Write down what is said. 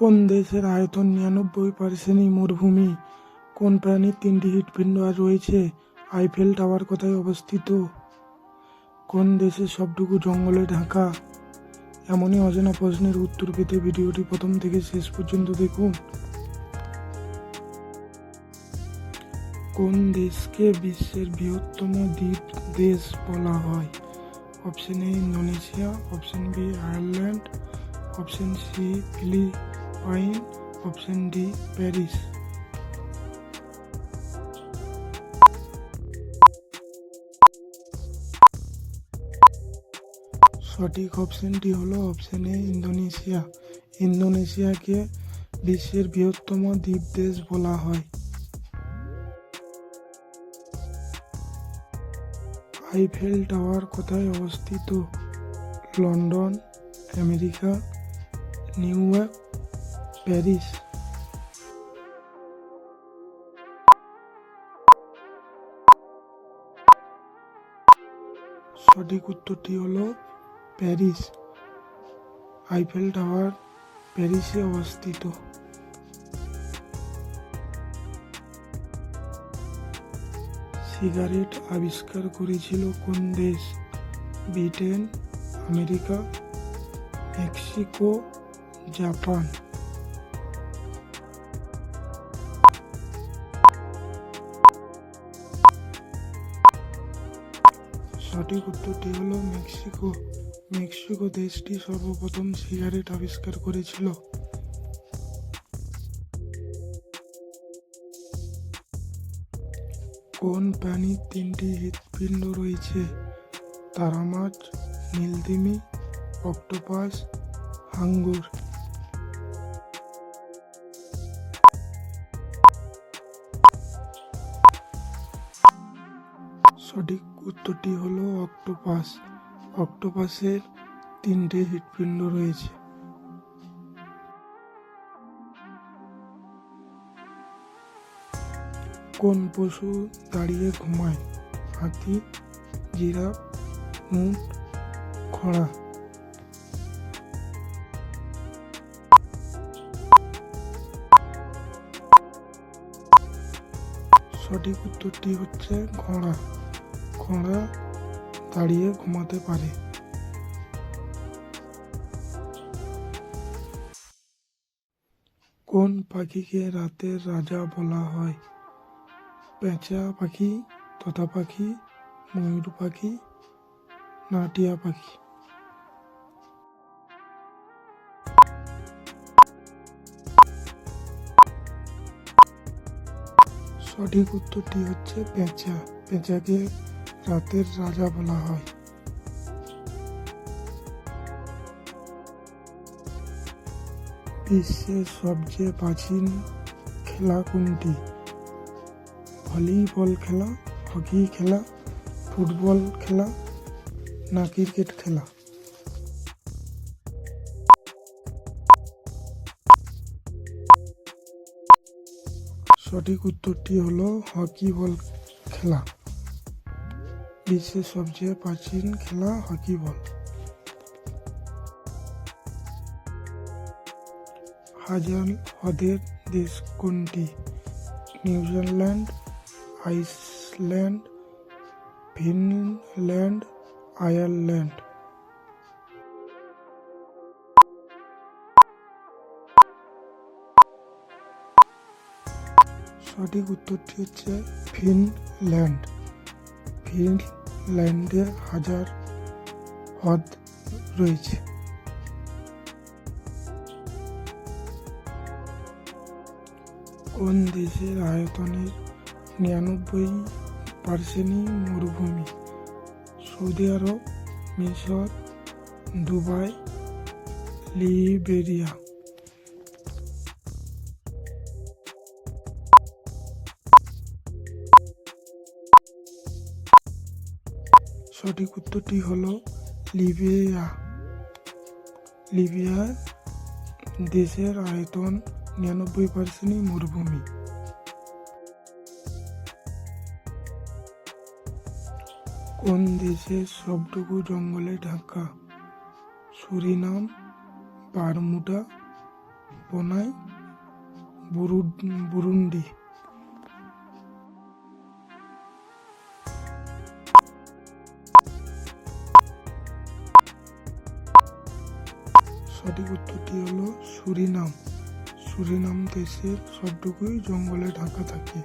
কোন দেশের আয়তন নিরানব্বই পার্সেন্টই মরুভূমি? কোন প্রাণীর তিনটি হৃৎপিণ্ড আর রয়েছে? আইফেল টাওয়ার কোথায় অবস্থিত? কোন দেশের সবটুকু জঙ্গলে ঢাকা? এমনই অজানা প্রশ্নের উত্তর পেতে ভিডিওটি প্রথম থেকে শেষ পর্যন্ত দেখুন। কোন দেশকে বিশ্বের বৃহত্তম দ্বীপ দেশ বলা হয়? Option A Indonesia, option B Ireland, option C Philippines option D Paris সঠিক অপশনটি হলো অপশন এ, ইন্দোনেশিয়া। ইন্দোনেশিয়াকে বিশ্বের বৃহত্তম দ্বীপ দেশ বলা হয়। আইফেল টাওয়ার কোথায় অবস্থিত? London, America, New York Paris সঠিক উত্তরটি হলো প্যারিস। আইফেল টাওয়ার প্যারিসে অবস্থিত। সিগারেট আবিষ্কার করেছিল কোন দেশ? Britain, America, Mexico, Japan. সঠিক উত্তরটি হলো মেক্সিকো। মেক্সিকো দেশটি সর্বপ্রথম সিগারেট আবিষ্কার করেছিল। কোন প্রাণীর তিনটি হৃৎপিণ্ড রয়েছে? তারা মাছ নীলতিমি, অক্টোপাস, হাঙ্গুর। সঠিক উত্তরটি হলো অক্টোপাস। অক্টোপাসের তিনটে হৃৎপিণ্ড রয়েছে। কোন পশু দাঁড়িয়ে ঘুমায়? হাতি, জিরাফ উট খড়া। সঠিক উত্তরটি হচ্ছে ঘোড়া ঘোড়া দাঁড়িয়ে ঘুমাতে পারে। কোন পাখিকে রাতের রাজা বলা হয়? পেঁচা পাখি, তোতা পাখি, ময়ূর পাখি না টিয়া পাখি? সঠিক উত্তরটি হচ্ছে পেঁচা। পেঁচাকে রাতের রাজা বলা হয়। বিশ্বের সবচেয়ে প্রাচীন খেলা কোনটি? ভলিবল খেলা, হকি খেলা, ফুটবল খেলা, না ক্রিকেট খেলা? সঠিক উত্তরটি হলো হকি বল খেলা। বিশ্বের সবচেয়ে প্রাচীন খেলা, হকি বল। হাজার হ্রদের দেশ কোনটি? New Zealand, Iceland, Finland, Ireland. সঠিক উত্তরটি হচ্ছে ফিনল্যান্ড ফিনল্যান্ডে হাজার হ্রদ রয়েছে। কোন দেশের আয়তনের নিরানব্বই পার্সেন্টই মরুভূমি? সৌদি আরব, মিশর, দুবাই, লিবেরিয়া। সঠিক উত্তরটি হলো লিবিয়া। লিবিয়া দেশের আয়তন নিরানব্বই পার্সেন্টই মরুভূমি। কোন দেশের সবটুকু জঙ্গলে ঢাকা, সুরিনাম বনায় বুরু- বুরুন্ডি? সঠিক উত্তরটি হলো সুরিনাম। সুরিনাম দেশের সবটুকুই জঙ্গলে ঢাকা থাকে।